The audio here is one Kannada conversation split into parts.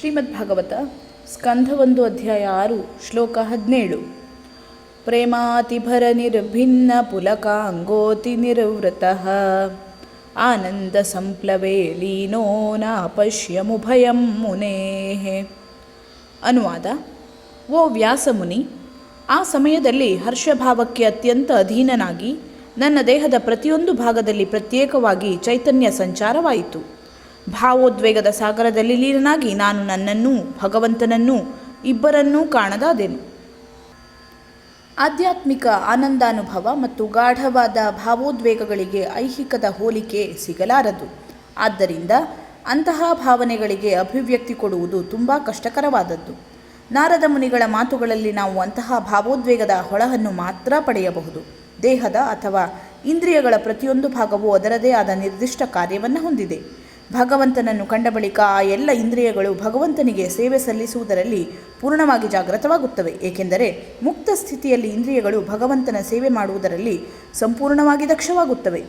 ಶ್ರೀಮದ್ ಭಾಗವತ ಸ್ಕಂಧ ಒಂದು ಅಧ್ಯಾಯ ಆರು, ಶ್ಲೋಕ ಹದಿನೇಳು. ಪ್ರೇಮಾತಿಭರ ನಿರ್ಭಿನ್ನ ಪುಲಕಾಂಗೋತಿ ನಿರ್ವೃತಃ. ಆನಂದ ಸಂಪ್ಲವೇ ಲೀನೋ ನ ಪಶ್ಯಮುಭಯಂ ಮುನೇಃ. ಅನುವಾದ, ಓ ವ್ಯಾಸಮುನಿ, ಆ ಸಮಯದಲ್ಲಿ ಹರ್ಷಭಾವಕ್ಕೆ ಅತ್ಯಂತ ಅಧೀನನಾಗಿ ನನ್ನ ದೇಹದ ಪ್ರತಿಯೊಂದು ಭಾಗದಲ್ಲಿ ಪ್ರತ್ಯೇಕವಾಗಿ ಚೈತನ್ಯ ಸಂಚಾರವಾಯಿತು. ಭಾವೋದ್ವೇಗದ ಸಾಗರದಲ್ಲಿ ಲೀನನಾಗಿ ನಾನು ನನ್ನನ್ನೂ ಭಗವಂತನನ್ನೂ ಇಬ್ಬರನ್ನೂ ಕಾಣದಾದೆನು. ಆಧ್ಯಾತ್ಮಿಕ ಆನಂದಾನುಭವ ಮತ್ತು ಗಾಢವಾದ ಭಾವೋದ್ವೇಗಗಳಿಗೆ ಐಹಿಕದ ಹೋಲಿಕೆ ಸಿಗಲಾರದು. ಆದ್ದರಿಂದ ಅಂತಹ ಭಾವನೆಗಳಿಗೆ ಅಭಿವ್ಯಕ್ತಿ ಕೊಡುವುದು ತುಂಬ ಕಷ್ಟಕರವಾದದ್ದು. ನಾರದ ಮುನಿಗಳ ಮಾತುಗಳಲ್ಲಿ ನಾವು ಅಂತಹ ಭಾವೋದ್ವೇಗದ ಹೊಳಹನ್ನು ಮಾತ್ರ ಪಡೆಯಬಹುದು. ದೇಹದ ಅಥವಾ ಇಂದ್ರಿಯಗಳ ಪ್ರತಿಯೊಂದು ಭಾಗವು ಅದರದೇ ಆದ ನಿರ್ದಿಷ್ಟ ಕಾರ್ಯವನ್ನು ಹೊಂದಿದೆ. ಭಗವಂತನನ್ನು ಕಂಡ ಬಳಿಕ ಆ ಎಲ್ಲ ಇಂದ್ರಿಯಗಳು ಭಗವಂತನಿಗೆ ಸೇವೆ ಸಲ್ಲಿಸುವುದರಲ್ಲಿ ಪೂರ್ಣವಾಗಿ ಜಾಗೃತವಾಗುತ್ತವೆ. ಏಕೆಂದರೆ ಮುಕ್ತ ಸ್ಥಿತಿಯಲ್ಲಿ ಇಂದ್ರಿಯಗಳು ಭಗವಂತನ ಸೇವೆ ಮಾಡುವುದರಲ್ಲಿ ಸಂಪೂರ್ಣವಾಗಿ ದಕ್ಷವಾಗುತ್ತವೆ.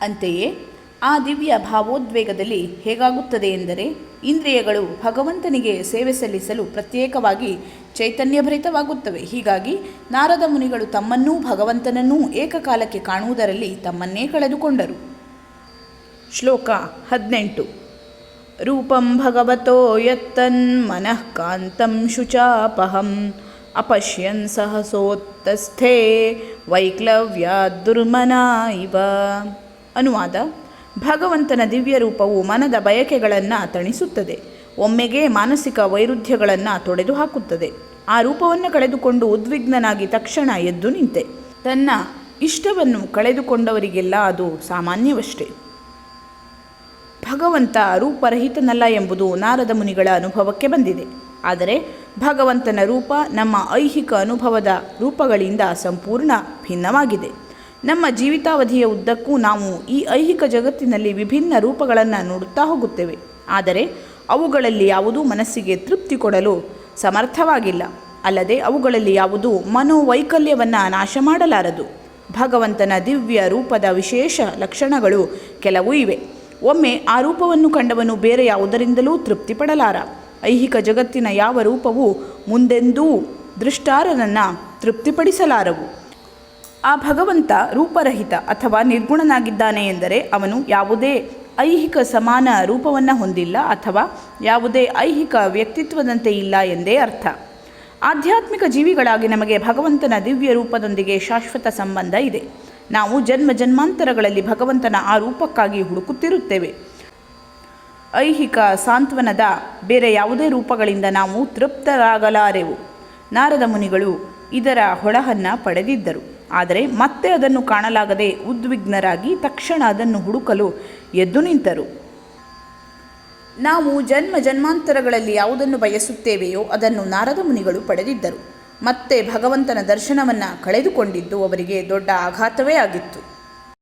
ಅಂತೆಯೇ ಆ ದಿವ್ಯ ಭಾವೋದ್ವೇಗದಲ್ಲಿ ಹೇಗಾಗುತ್ತದೆ ಎಂದರೆ ಇಂದ್ರಿಯಗಳು ಭಗವಂತನಿಗೆ ಸೇವೆ ಸಲ್ಲಿಸಲು ಪ್ರತ್ಯೇಕವಾಗಿ ಚೈತನ್ಯಭರಿತವಾಗುತ್ತವೆ. ಹೀಗಾಗಿ ನಾರದ ಮುನಿಗಳು ತಮ್ಮನ್ನೂ ಭಗವಂತನನ್ನೂ ಏಕಕಾಲಕ್ಕೆ ಕಾಣುವುದರಲ್ಲಿ ತಮ್ಮನ್ನೇ ಕಳೆದುಕೊಂಡರು. ಶ್ಲೋಕ ಹದಿನೆಂಟು. ರೂಪಂ ಭಗವತೋ ಕಾಂತಂ ಶುಚಾಪಹಂ ಅಪಶ್ಯನ್ ಸಹಸೋತ್ತಸ್ಥೆ ವೈಕ್ಲವ್ಯ ದುರ್ಮನ ಇವ. ಅನುವಾದ, ಭಗವಂತನ ದಿವ್ಯ ರೂಪವು ಮನದ ಬಯಕೆಗಳನ್ನು ತಣಿಸುತ್ತದೆ, ಒಮ್ಮೆಗೆ ಮಾನಸಿಕ ವೈರುಧ್ಯಗಳನ್ನು ತೊಡೆದು ಹಾಕುತ್ತದೆ. ಆ ರೂಪವನ್ನು ಕಳೆದುಕೊಂಡು ಉದ್ವಿಗ್ನನಾಗಿ ತಕ್ಷಣ ಎದ್ದು ನಿಂತೆ. ತನ್ನ ಇಷ್ಟವನ್ನು ಕಳೆದುಕೊಂಡವರಿಗೆಲ್ಲ ಅದು ಸಾಮಾನ್ಯವಷ್ಟೇ. ಭಗವಂತ ರೂಪರಹಿತನಲ್ಲ ಎಂಬುದು ನಾರದ ಮುನಿಗಳ ಅನುಭವಕ್ಕೆ ಬಂದಿದೆ. ಆದರೆ ಭಗವಂತನ ರೂಪ ನಮ್ಮ ಐಹಿಕ ಅನುಭವದ ರೂಪಗಳಿಂದ ಸಂಪೂರ್ಣ ಭಿನ್ನವಾಗಿದೆ. ನಮ್ಮ ಜೀವಿತಾವಧಿಯ ಉದ್ದಕ್ಕೂ ನಾವು ಈ ಐಹಿಕ ಜಗತ್ತಿನಲ್ಲಿ ವಿಭಿನ್ನ ರೂಪಗಳನ್ನು ನೋಡುತ್ತಾ ಹೋಗುತ್ತೇವೆ. ಆದರೆ ಅವುಗಳಲ್ಲಿ ಯಾವುದೂ ಮನಸ್ಸಿಗೆ ತೃಪ್ತಿ ಕೊಡಲು ಸಮರ್ಥವಾಗಿಲ್ಲ. ಅಲ್ಲದೆ ಅವುಗಳಲ್ಲಿ ಯಾವುದೂ ಮನೋವೈಕಲ್ಯವನ್ನು ನಾಶ ಮಾಡಲಾರದು. ಭಗವಂತನ ದಿವ್ಯ ರೂಪದ ವಿಶೇಷ ಲಕ್ಷಣಗಳು ಕೆಲವು ಇವೆ. ಒಮ್ಮೆ ಆ ರೂಪವನ್ನು ಕಂಡವನು ಬೇರೆ ಯಾವುದರಿಂದಲೂ ತೃಪ್ತಿ ಪಡಲಾರ ಐಹಿಕ ಜಗತ್ತಿನ ಯಾವ ರೂಪವು ಮುಂದೆಂದೂ ದೃಷ್ಟಾರನನ್ನು ತೃಪ್ತಿಪಡಿಸಲಾರವು. ಆ ಭಗವಂತ ರೂಪರಹಿತ ಅಥವಾ ನಿರ್ಗುಣನಾಗಿದ್ದಾನೆ ಎಂದರೆ ಅವನು ಯಾವುದೇ ಐಹಿಕ ಸಮಾನ ರೂಪವನ್ನು ಹೊಂದಿಲ್ಲ ಅಥವಾ ಯಾವುದೇ ಐಹಿಕ ವ್ಯಕ್ತಿತ್ವದಂತೆ ಇಲ್ಲ ಎಂದೇ ಅರ್ಥ. ಆಧ್ಯಾತ್ಮಿಕ ಜೀವಿಗಳಾಗಿ ನಮಗೆ ಭಗವಂತನ ದಿವ್ಯ ರೂಪದೊಂದಿಗೆ ಶಾಶ್ವತ ಸಂಬಂಧ ಇದೆ. ನಾವು ಜನ್ಮ ಜನ್ಮಾಂತರಗಳಲ್ಲಿ ಭಗವಂತನ ಆ ರೂಪಕ್ಕಾಗಿ ಹುಡುಕುತ್ತಿರುತ್ತೇವೆ. ಐಹಿಕ ಸಾಂತ್ವನದ ಬೇರೆ ಯಾವುದೇ ರೂಪಗಳಿಂದ ನಾವು ತೃಪ್ತರಾಗಲಾರೆವು. ನಾರದ ಮುನಿಗಳು ಇದರ ಹೊಳಹನ್ನು ಪಡೆದಿದ್ದರು. ಆದರೆ ಮತ್ತೆ ಅದನ್ನು ಕಾಣಲಾಗದೆ ಉದ್ವಿಗ್ನರಾಗಿ ತಕ್ಷಣ ಅದನ್ನು ಹುಡುಕಲು ಎದ್ದು ನಿಂತರು. ನಾವು ಜನ್ಮ ಜನ್ಮಾಂತರಗಳಲ್ಲಿ ಯಾವುದನ್ನು ಬಯಸುತ್ತೇವೆಯೋ ಅದನ್ನು ನಾರದ ಮುನಿಗಳು ಪಡೆದಿದ್ದರು. ಮತ್ತೆ ಭಗವಂತನ ದರ್ಶನವನ್ನು ಕಳೆದುಕೊಂಡಿದ್ದು ಅವರಿಗೆ ದೊಡ್ಡ ಆಘಾತವೇ ಆಗಿತ್ತು.